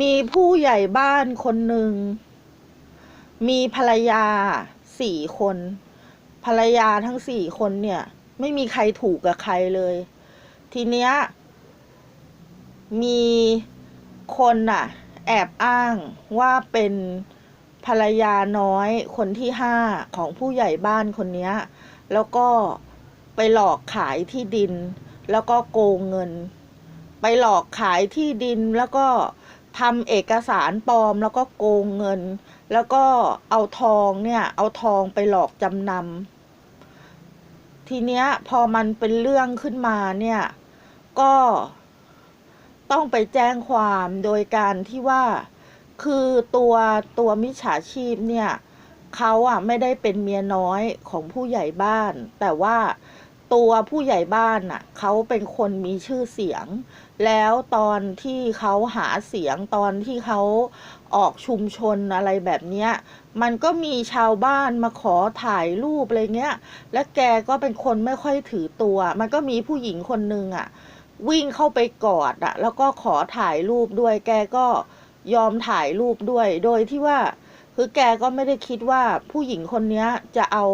มีผู้ใหญ่บ้านคนหนึ่ง มีภรรยาสี่คน ภรรยาทั้งสี่คนเนี่ย ไม่มีใครถูกกับใครเลย ทีเนี้ย มีคนน่ะ แอบอ้างว่าเป็นภรรยาน้อยคนที่ห้าของผู้ใหญ่บ้านคนเนี้ยแล้วก็ไปหลอกขายที่ดิน แล้วก็โกงเงิน ไปหลอกขายที่ดินแล้วก็ ทำเอกสารปลอมแล้วก็โกงเงิน แล้วก็เอาทองเนี่ยเอาทองไปหลอกจำนำทีเนี้ยพอมันเป็นเรื่องขึ้นมาเนี่ยก็ต้องไปแจ้งความโดยการที่ว่าคือตัวตัวมิจฉาชีพเนี่ยเขาอะไม่ได้เป็นเมียน้อยของผู้ใหญ่บ้าน แต่ว่า ตัวผู้ใหญ่บ้านน่ะเขาเป็นคนมีชื่อเสียง แล้วตอนที่เขาหาเสียงตอนที่เขาออกชุมชนอะไรแบบเนี้ย มันก็มีชาวบ้านมาขอถ่ายรูปอะไรเงี้ย และแกก็เป็นคนไม่ค่อยถือตัว มันก็มีผู้หญิงคนนึงอะ วิ่งเข้าไปกอดอะแล้วก็ขอถ่ายรูปด้วย แกก็ยอมถ่ายรูปด้วย โดยที่ว่า คือแกก็ไม่ได้คิดว่าผู้หญิงคนนี้จะเอา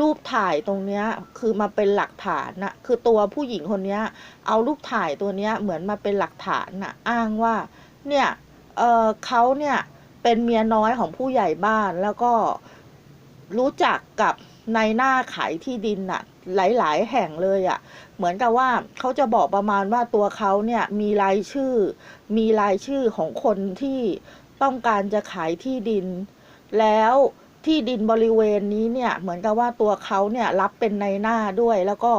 รูปถ่ายตรงเนี้ยคือมาเป็นหลักฐานน่ะคือตัวผู้หญิงคนเนี้ยเอารูปถ่ายตัวเนี้ยเหมือนมาเป็นหลักฐานน่ะอ้างว่าเนี่ยเออเขาเนี่ยเป็นเมียน้อยของผู้ใหญ่บ้านแล้วก็รู้จักกับในหน้าขายที่ดินน่ะหลาย ๆ แห่งเลยอะ่ะ เหมือนกับว่าเขาจะบอกประมาณว่าตัวเขาเนี่ยมีรายชื่อ มีรายชื่อของคนที่ต้องการจะขายที่ดิน แล้ว ที่ดินบริเวณนี้เนี่ยเหมือนกับว่าตัวเขาเนี่ยรับเป็นในหน้าด้วย แล้วก็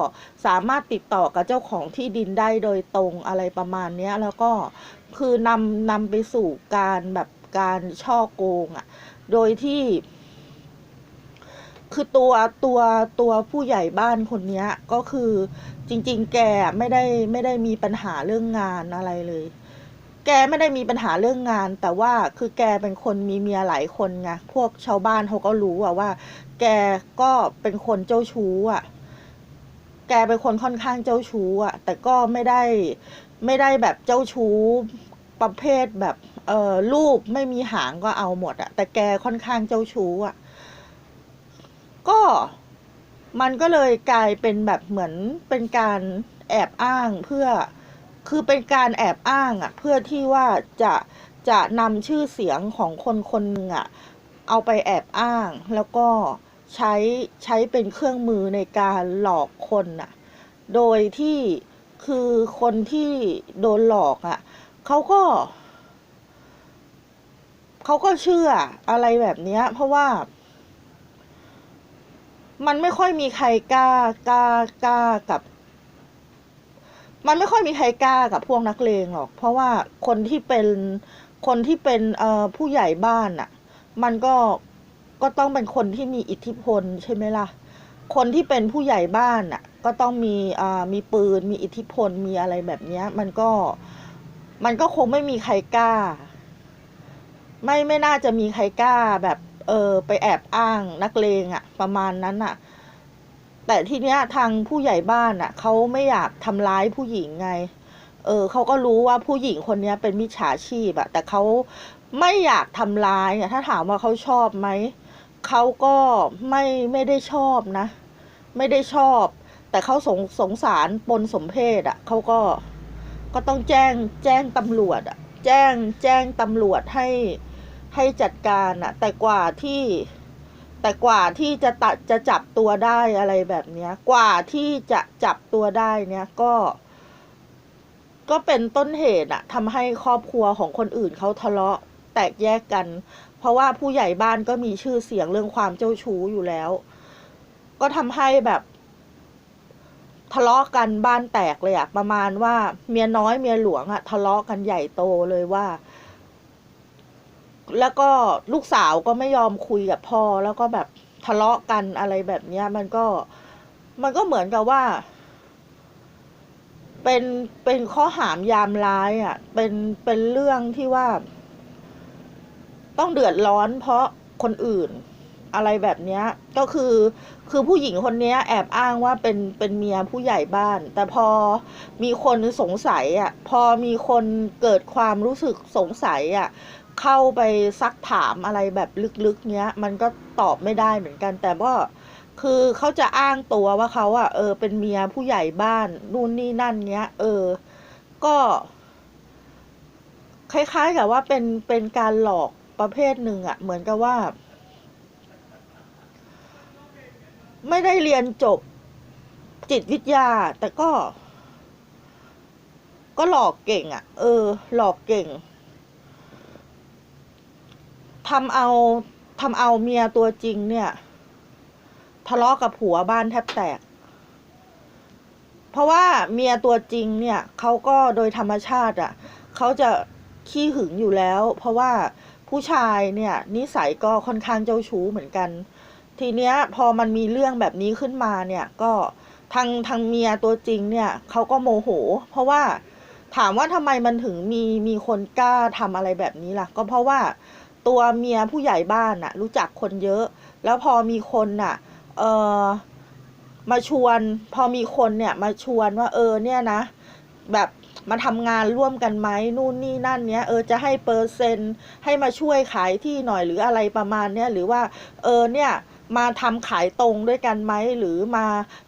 สามารถติดต่อกับเจ้าของที่ดินได้โดยตรงอะไรประมาณนี้แล้วก็คือนำนำไปสู่การแบบการช่อโกงอะ่ะโดยที่ คือตัวตัวตัวผู้ใหญ่บ้านคนนี้ก็คือจริง ๆ แกไม่ได้ไม่ได้มีปัญหาเรื่องงานอะไรเลย แกไม่ได้มีปัญหาเรื่องงาน แต่ว่าคือแกเป็นคนมีเมียหลายคนไงพวกชาวบ้านเขาก็รู้อะว่า แกก็เป็นคนเจ้าชู้อะแกเป็นคนค่อนข้างเจ้าชู้อะแต่ก็ไม่ได้ไม่ได้แบบเจ้าชู้ประเภทแบบเออลูกไม่มีหางก็เอาหมดอะแต่แกค่อนข้างเจ้าชู้อะก็มันก็เลยกลายเป็นแบบเหมือนเป็นการแอบอ้างเพื่อ คือเป็นการแอบอ้างอะ่ะเพื่อที่ว่าจะจะนำชื่อเสียงของคนคนหนึ่งอะ่ะเอาไปแอบอ้าง แล้วก็ใช้ใช้เป็นเครื่องมือในการหลอกคนน่ะโดยที่คือคนที่โดนหลอกอะ่ะเขาก็เขาก็เชื่ออะไรแบบเนี้ยเพราะว่ามันไม่ค่อยมีใครกล้ากล้ากล้ากับ มันไม่ค่อยมีใครกล้ากับพวกนักเลงหรอก เพราะว่าคนที่เป็นคนที่เป็นเอ่อผู้ใหญ่บ้านน่ะ มันก็ก็ต้องเป็นคนที่มีอิทธิพลใช่ไหมล่ะ คนที่เป็นผู้ใหญ่บ้านน่ะ ก็ต้องมีอ่ามีปืน มีอิทธิพลมีอะไรแบบเนี้ย มันก็มันก็คงไม่มีใครกล้า ไม่ไม่น่าจะมีใครกล้าแบบ เออไปแอบอ้างนักเลงอะประมาณนั้นอะ แต่ทีเนี้ยทางผู้ใหญ่บ้านอะเขาไม่อยากทำร้ายผู้หญิงไง เออเขาก็รู้ว่าผู้หญิงคนเนี้ยเป็นมิจฉาชีพอะแต่เขาไม่อยากทำร้ายอะถ้าถามว่าเขาชอบไหมเขาก็ไม่ไม่ได้ชอบนะ ไม่ได้ชอบ แต่เขาสงสงสารปนสมเพศอะเขาก็ก็ต้องแจ้งแจ้งตำรวจอะแจ้งแจ้งตำรวจให้ให้จัดการอะแต่กว่าที่ แต่กว่าที่จะตัดจะจับตัวได้อะไรแบบเนี้ย กว่าที่จะจับตัวได้เนี่ยก็ ก็เป็นต้นเหตุอะทำให้ครอบครัวของคนอื่นเขาทะเลาะแตกแยกกัน เพราะว่าผู้ใหญ่บ้านก็มีชื่อเสียงเรื่องความเจ้าชู้อยู่แล้ว ก็ทำให้แบบทะเลาะกันบ้านแตกเลยอะประมาณว่าเมียน้อยเมียหลวงอะทะเลาะกันใหญ่โตเลยว่า แล้วก็ลูกสาวก็ไม่ยอมคุยกับพ่อแล้วก็แบบทะเลาะกันอะไรแบบเนี้ย มันก็มันก็เหมือนกับว่า เป็นเป็นข้อหามยามร้ายอะ่ะ เป็นเป็นเรื่องที่ว่า ต้องเดือดร้อนเพราะคนอื่นอะไรแบบเนี้ย ก็คือคือผู้หญิงคนเนี้ยแอบอ้างว่าเป็นเป็นเมียผู้ใหญ่บ้าน แต่พอมีคนสงสัยอะ พอมีคนเกิดความรู้สึกสงสัยอะ เข้าไปซักถามอะไรแบบลึกๆเนี้ย มันก็ตอบไม่ได้เหมือนกัน แต่ว่าคือเขาจะอ้างตัวว่าเขาอะเออ เป็นเมียผู้ใหญ่บ้านนู่นนี่นั่นเนี้ย เออ ก็คล้ายๆกับว่าเป็นเป็นการหลอกประเภทหนึ่งอะเหมือนกับว่า ไม่ได้เรียนจบจิตวิทยา แต่ก็ ก็หลอกเก่งอะเออ หลอกเก่ง ทำเอาทำเอาเมียตัวจริงเนี่ย ทะเลาะกับผัวบ้านแทบแตก เพราะว่าเมียตัวจริงเนี่ยเขาก็โดยธรรมชาติอะเขาจะขี้หึงอยู่แล้ว เพราะว่าผู้ชายเนี่ยนิสัยก็ค่อนข้างเจ้าชู้เหมือนกัน ทีเนี้ยพอมันมีเรื่องแบบนี้ขึ้นมาเนี่ยก็ทางทางเมียตัวจริงเนี่ยเขาก็โมโห เพราะว่าถามว่าทำไมมันถึงมีมีคนกล้าทำอะไรแบบนี้ล่ะ ก็เพราะว่า ตัวเมียผู้ใหญ่บ้านน่ะ รู้จักคนเยอะ แล้วพอมีคนน่ะ เออมาชวน พอมีคนเนี่ย มาชวนว่า เออ เนี่ยนะ แบบมาทำงานร่วมกันไหมนู่นนี่นั่นเนี้ยเออจะให้เปอร์เซ็นต์ให้มาช่วยขายที่หน่อยหรืออะไรประมาณเนี้ยหรือว่า เออเนี่ยมาทำขายตรงด้วยกันไหมหรือมา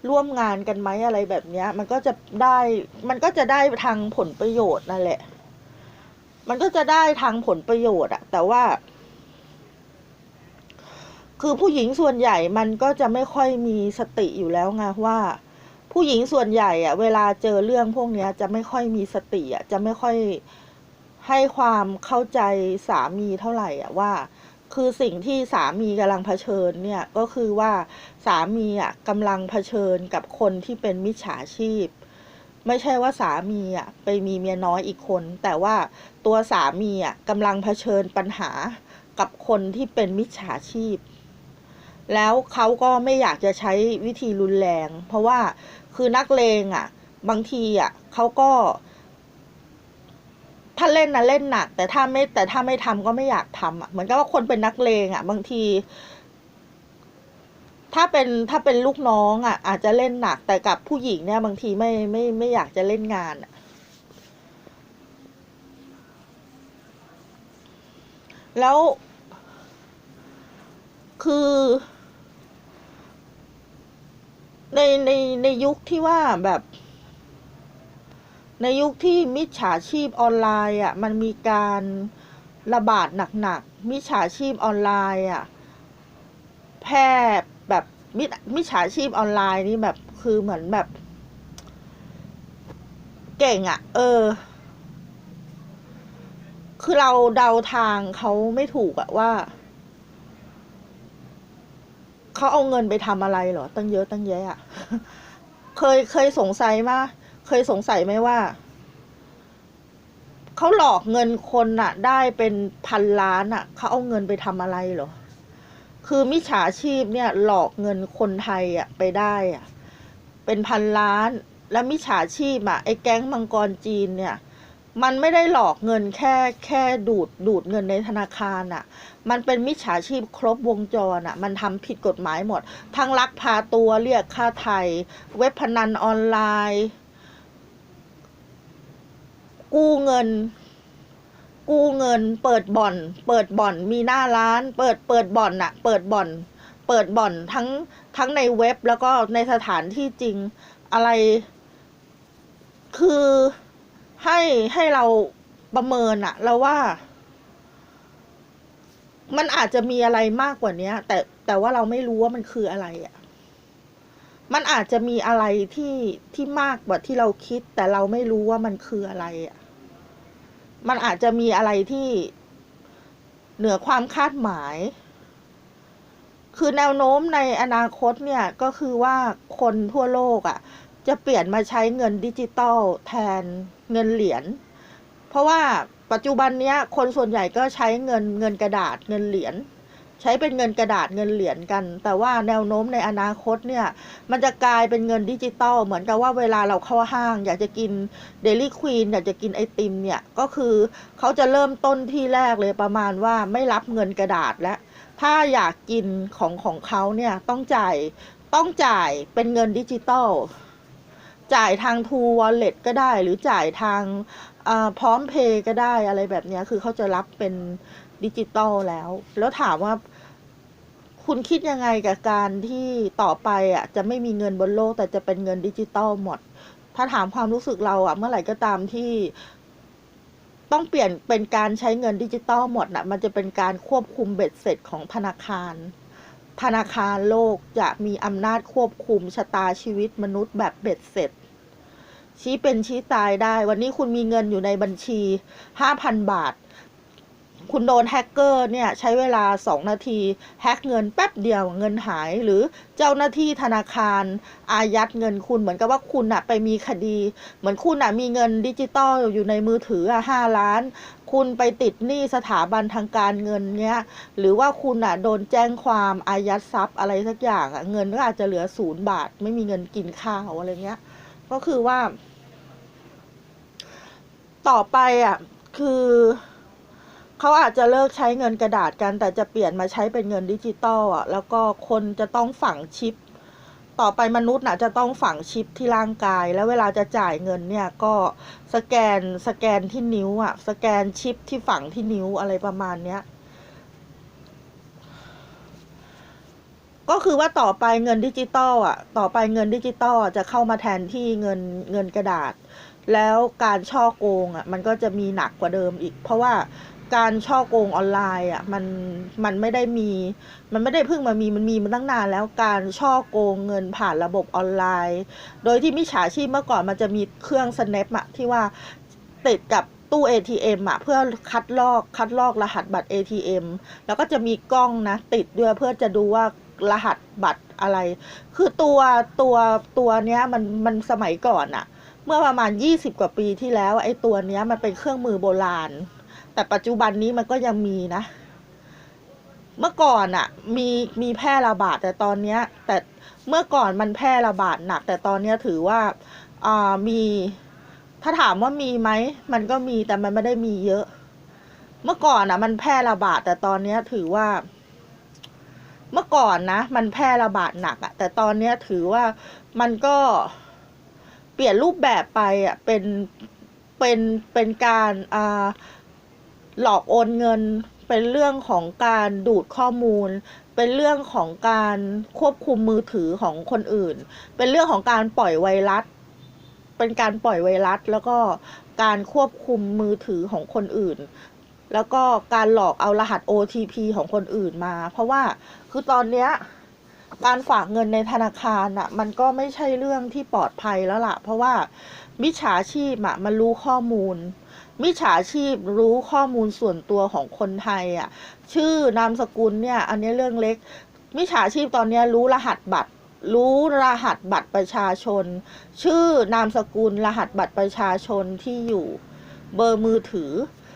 ร่วมงานกันไหมอะไรแบบเนี้ย มันก็จะได้มันก็จะได้ทางผลประโยชน์นั่นแหละ มันก็จะได้ทางผลประโยชน์อะแต่ว่า คือผู้หญิงส่วนใหญ่มันก็จะไม่ค่อยมีสติอยู่แล้วไงว่า ผู้หญิงส่วนใหญ่อะเวลาเจอเรื่องพวกเนี้ยจะไม่ค่อยมีสติอะจะไม่ค่อยให้ความเข้าใจสามีเท่าไหร่อะว่า คือสิ่งที่สามีกำลังเผชิญเนี่ยก็คือว่าสามีอะกำลังเผชิญกับคนที่เป็นมิจฉาชีพ ไม่ใช่ว่าสามีอะไปมีเมียน้อยอีกคน แต่ว่าตัวสามีอะกำลังเผชิญปัญหากับคนที่เป็นมิจฉาชีพ แล้วเขาก็ไม่อยากจะใช้วิธีรุนแรง เพราะว่าคือนักเลงอะ บางทีอะเขาก็ถ้าเล่นนะเล่นหนัก แต่ถ้าไม่แต่ถ้าไม่ทำก็ไม่อยากทำอะเหมือนกับว่าคนเป็นนักเลงอะ บางที ถ้าเป็นถ้าเป็นลูกน้องอะ อาจจะเล่นหนักแต่กับผู้หญิงเนี่ยบางทีไม่ไม่ไม่อยากจะเล่นงานอะแล้ว คือ ในในในยุคที่ว่าแบบ ในยุคที่มิจฉาชีพออนไลน์อะ มันมีการระบาดหนักๆมิจฉาชีพออนไลน์อะ แพร่ มิจมิจฉาชีพออนไลน์นี่แบบคือเหมือนแบบ เก่งอะ เออ คือเราเดาทางเขาไม่ถูกอะว่าเขาเอาเงินไปทำอะไรเหรอ ตั้งเยอะตั้งแยะอะเคยเคยสงสัยมาเคยสงสัยไหมว่าเขาหลอกเงินคนน่ะ ได้เป็นพันล้านอะเขาเอาเงินไปทำอะไรเหรอ คือมิจฉาชีพเนี่ยหลอกเงินคนไทยอะไปได้อะเป็นพันล้าน แล้วมิจฉาชีพอะไอ้แก๊งมังกรจีนเนี่ย มันไม่ได้หลอกเงินแค่แค่ดูดดูดเงินในธนาคารอะมันเป็นมิจฉาชีพครบวงจรอะมันทำผิดกฎหมายหมด ทั้งลักพาตัวเรียกค่าไทย เว็บพนันออนไลน์ กู้เงิน กู้เงิน เปิดบ่อน เปิดบ่อนมีหน้าร้าน เปิดเปิดบ่อนน่ะเปิดบ่อน เปิดบ่อนทั้งทั้งในเว็บแล้วก็ในสถานที่จริงอะไร คือให้ให้เราประเมินอะเราว่า มันอาจจะมีอะไรมากกว่านี้แต่แต่ว่าเราไม่รู้ว่ามันคืออะไรอะมันอาจจะมีอะไรที่ที่มากกว่าที่เราคิด แต่เราไม่รู้ว่ามันคืออะไรอะ มันอาจจะมีอะไรที่เหนือความคาดหมาย คือแนวโน้มในอนาคตเนี่ย ก็คือว่าคนทั่วโลกอะ่ะ จะเปลี่ยนมาใช้เงินดิจิตอลแทนเงินเหรียญ เพราะว่าปัจจุบันเนี้ยคนส่วนใหญ่ก็ใช้เงินเงินกระดาษเงินเหรียญ ใช้เป็นเงินกระดาษเงินเหรียญกัน แต่ว่าแนวโน้มในอนาคตเนี่ย มันจะกลายเป็นเงินดิจิตอลเหมือนกับว่าเวลาเราเข้าห้าง อยากจะกินเดลี่ควีนอยากจะกินไอติมเนี่ย ก็คือเขาจะเริ่มต้นที่แรกเลยประมาณว่าไม่รับเงินกระดาษและถ้าอยากกินของของเขาเนี่ยต้องจ่ายต้องจ่ายเป็นเงินดิจิตอลจ่ายทาง True Wallet ก็ได้ หรือจ่ายทางพร้อมเพย์ก็ได้อะไรแบบนี้คือเขาจะรับเป็น ดิจิตอลแล้ว แล้วถามว่า คุณคิดยังไงกับการที่ต่อไปอะ จะไม่มีเงินบนโลก แต่จะเป็นเงินดิจิตอลหมด ถ้าถามความรู้สึกเราอะ เมื่อไหร่ก็ตามที่ต้องเปลี่ยนเป็นการใช้เงินดิจิตอลหมดน่ะมันจะเป็นการควบคุมเบ็ดเสร็จของธนาคาร ธนาคารโลกจะมีอำนาจควบคุมชะตาชีวิตมนุษย์แบบเบ็ดเสร็จ ชี้เป็นชี้ตายได้ วันนี้คุณมีเงินอยู่ในบัญชีห้าพันบาท คุณโดนแฮกเกอร์เนี่ยใช้เวลาสองนาที แฮกเงินแป๊บเดียวเงินหาย หรือเจ้าหน้าที่ธนาคาร อายัดเงินคุณเหมือนกับว่าคุณอะไปมีคดี เหมือนคุณอะมีเงินดิจิตอลอยู่ในมือถืออะห้าล้าน คุณไปติดหนี้สถาบันทางการเงินเนี้ยหรือว่าคุณอะโดนแจ้งความอายัดทรัพย์อะไรสักอย่างอะเงินก็อาจจะเหลือศูนย์บาท ไม่มีเงินกินข้าวอะไรเงี้ยก็คือว่า ต่อไปอะคือ เขาอาจจะเลิกใช้เงินกระดาษกัน แต่จะเปลี่ยนมาใช้เป็นเงินดิจิตอลอะ แล้วก็คนจะต้องฝังชิป ต่อไปมนุษย์น่ะจะต้องฝังชิปที่ร่างกาย แล้วเวลาจะจ่ายเงินเนี่ยก็สแกนสแกนที่นิ้วอะ สแกนชิปที่ฝังที่นิ้วอะไรประมาณเนี้ยก็คือว่าต่อไปเงินดิจิตอลอะ ต่อไปเงินดิจิตอลอะจะเข้ามาแทนที่เงินเงินกระดาษ แล้วการช่อโกงอะ มันก็จะมีหนักกว่าเดิมอีก เพราะว่า การช่อโกงออนไลน์อะมันมันไม่ได้มี มันไม่ได้เพิ่งมามีมันมีมาตั้งนานแล้วการช่อโกงเงินผ่านระบบออนไลน์ โดยที่มิจฉาชีพเมื่อก่อนมันจะมีเครื่อง snap อะที่ว่าติดกับตู้ ATM อะเพื่อคัดลอกคัดลอกรหัสบัตร ATM แล้วก็จะมีกล้องนะติดด้วยเพื่อจะดูว่ารหัสบัตรอะไร คือตัวตัวตัวเนี้ยมันมันสมัยก่อนอะเมื่อประมาณ 20 กว่าปีที่แล้วไอ้ตัวเนี้ยมันเป็นเครื่องมือโบราณ แต่ปัจจุบันนี้มันก็ยังมีนะ เมื่อก่อนอะมีมีแพร่ระบาดแต่ตอนเนี้ย แต่เมื่อก่อนมันแพร่ระบาดหนัก แต่ตอนเนี้ยถือว่าอ่ามีถ้าถามว่ามีไหมมันก็มีแต่มันไม่ได้มีเยอะ เมื่อก่อนอะมันแพร่ระบาดแต่ตอนเนี้ยถือว่า เมื่อก่อนนะ มันแพร่ระบาดหนักอะแต่ตอนเนี้ยถือว่ามันก็เปลี่ยนรูปแบบไปอะเป็นเป็นเป็นการอ่า หลอกโอนเงิน เป็นเรื่องของการดูดข้อมูล เป็นเรื่องของการควบคุมมือถือของคนอื่น เป็นเรื่องของการปล่อยไวรัส เป็นการปล่อยไวรัส แล้วก็การควบคุมมือถือของคนอื่น แล้วก็การหลอกเอารหัส OTP ของคนอื่นมา เพราะว่าคือตอนเนี้ยการฝากเงินในธนาคารอะมันก็ไม่ใช่เรื่องที่ปลอดภัยแล้วล่ะ เพราะว่ามิจฉาชีพอะมันรู้ข้อมูล มิจฉาชีพรู้ข้อมูลส่วนตัวของคนไทยอะ ชื่อนามสกุลเนี่ย อันนี้เรื่องเล็ก มิจฉาชีพตอนนี้รู้รหัสบัตร รู้รหัสบัตรประชาชน ชื่อนามสกุลรหัสบัตรประชาชนที่อยู่เบอร์มือถือ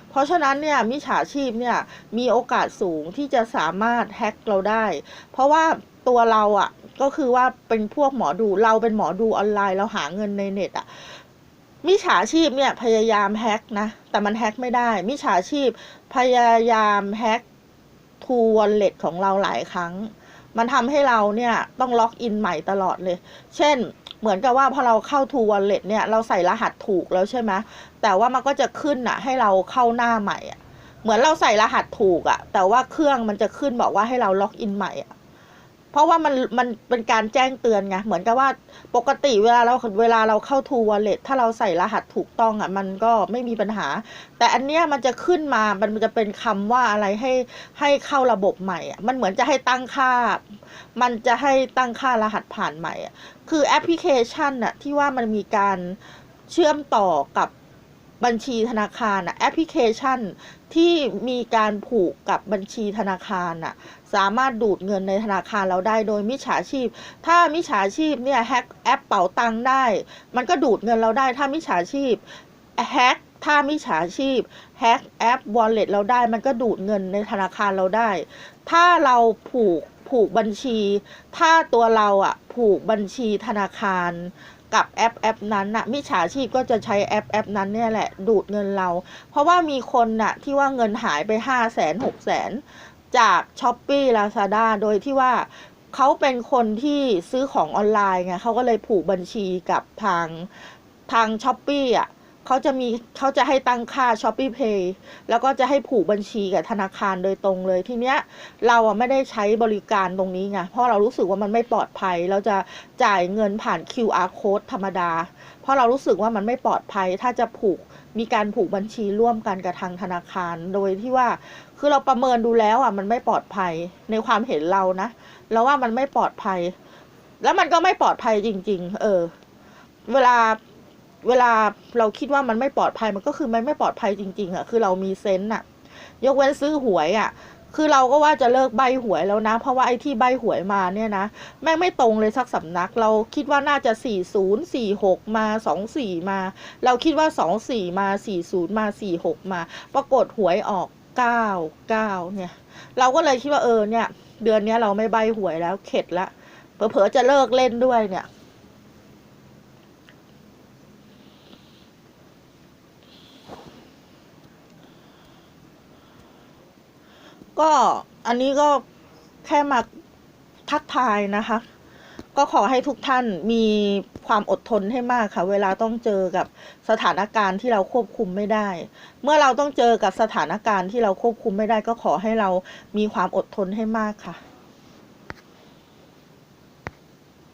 เพราะฉะนั้นเนี่ยมิจฉาชีพเนี่ยมีโอกาสสูงที่จะสามารถแฮ็กเราได้ เพราะว่าตัวเราอะ่ะก็คือว่าเป็นพวกหมอดูเราเป็นหมอดูออนไลน์เราหาเงินในเน็ตอะ่ะ มิจฉาชีพเนี่ยพยายามแฮ็กนะ แต่มันแฮ็กไม่ได้ มิจฉาชีพพยายามแฮ็กทูวอลเล็ตของเราหลายครั้ง มันทำให้เราเนี่ยต้องล็อกอินใหม่ตลอดเลย เช่นเหมือนกับว่าพอเราเข้า True Wallet เนี่ยเราใส่รหัสถูกแล้วใช่ไหมแต่ว่ามันก็จะขึ้นอะ ให้เราเข้าหน้าใหม่อะ เหมือนเราใส่รหัสถูกอะ แต่ว่าเครื่องมันจะขึ้นบอกว่าให้เราล็อกอินใหม่อะ เพราะว่ามันมันเป็นการแจ้งเตือนไงเหมือนกับว่าปกติเวลาเราเวลาเราเข้า True Wallet ถ้าเราใส่รหัสถูกต้องอะมันก็ไม่มีปัญหา แต่อันเนี้ยมันจะขึ้นมามันจะเป็นคำว่าอะไรให้ให้เข้าระบบใหม่อะมันเหมือนจะให้ตั้งค่า มันจะให้ตั้งค่ารหัสผ่านใหม่อะคือแอปพลิเคชันน่ะที่ว่ามันมีการเชื่อมต่อกับบัญชีธนาคารน่ะแอปพลิเคชันที่มีการผูกกับบัญชีธนาคารน่ะ สามารถดูดเงินในธนาคารเราได้โดยมิจฉาชีพ ถ้ามิจฉาชีพเนี่ยแฮ็กแอปเป๋าตังได้ มันก็ดูดเงินเราได้ถ้ามิจฉาชีพแฮ็กถ้ามิจฉาชีพแฮ็กแอป wallet เราได้ มันก็ดูดเงินในธนาคารเราได้ ถ้าเราผูกผูกบัญชี ถ้าตัวเราอะผูกบัญชีธนาคารกับแอปแอปนั้นน่ะมิจฉาชีพก็จะใช้แอปแอปนั้นเนี่ยแหละดูดเงินเรา เพราะว่ามีคนน่ะที่ว่าเงินหายไปห้าแสนหกแสน จาก s h อ p e e Lazada โดยที่ว่าเขาเป็นคนที่ซื้อของออนไลน์ไงเขาก็เลยผูกบัญชีกับทางทาง s h อ p e e อะเขาจะมีเขาจะให้ตั้งค่า s h o p e e Pay แล้วก็จะให้ผูกบัญชีกับธนาคารโดยตรงเลยทีเนี้ยเราอะไม่ได้ใช้บริการตรงนี้ไงเพราะเรารู้สึกว่ามันไม่ปลอดภัย เราจะจ่ายเงินผ่าน QR code ธรรมดา เพราะเรารู้สึกว่ามันไม่ปลอดภัยถ้าจะผูกมีการผูกบัญชีร่วมกันกับทางธนาคาร โดยที่ว่า คือเราประเมินดูแล้วอะมันไม่ปลอดภัยในความเห็นเรานะเราว่ามันไม่ปลอดภัย แล้วมันก็ไม่ปลอดภัยจริง ๆ เออ เวลาเวลาเราคิดว่ามันไม่ปลอดภัยมันก็คือมันไม่ปลอดภัยจริง ๆอะคือเรามีเซนต์อะ ยกเว้นซื้อหวยอะ คือเราก็ว่าจะเลิกใบหวยแล้วนะ เพราะว่าไอ้ที่ใบหวยมาเนี่ยนะแม่งไม่ตรงเลยสักสำนัก เราคิดว่าน่าจะ40 46มา24มา เราคิดว่า24มา40มา46มา ปรากฏหวยออก 9 9เก้าเนี่ย เราก็เลยคิดว่าเออเนี่ย เดือนนี้เราไม่ใบหวยแล้วเข็ดละเผลอๆจะเลิกเล่นด้วยเนี่ย ก็อันนี้ก็แค่มาทักทายนะคะ ก็ขอให้ทุกท่านมี ความอดทนให้มากค่ะ เวลาต้องเจอกับสถานการณ์ที่เราควบคุมไม่ได้ เมื่อเราต้องเจอกับสถานการณ์ที่เราควบคุมไม่ได้ก็ขอให้เรามีความอดทนให้มากค่ะ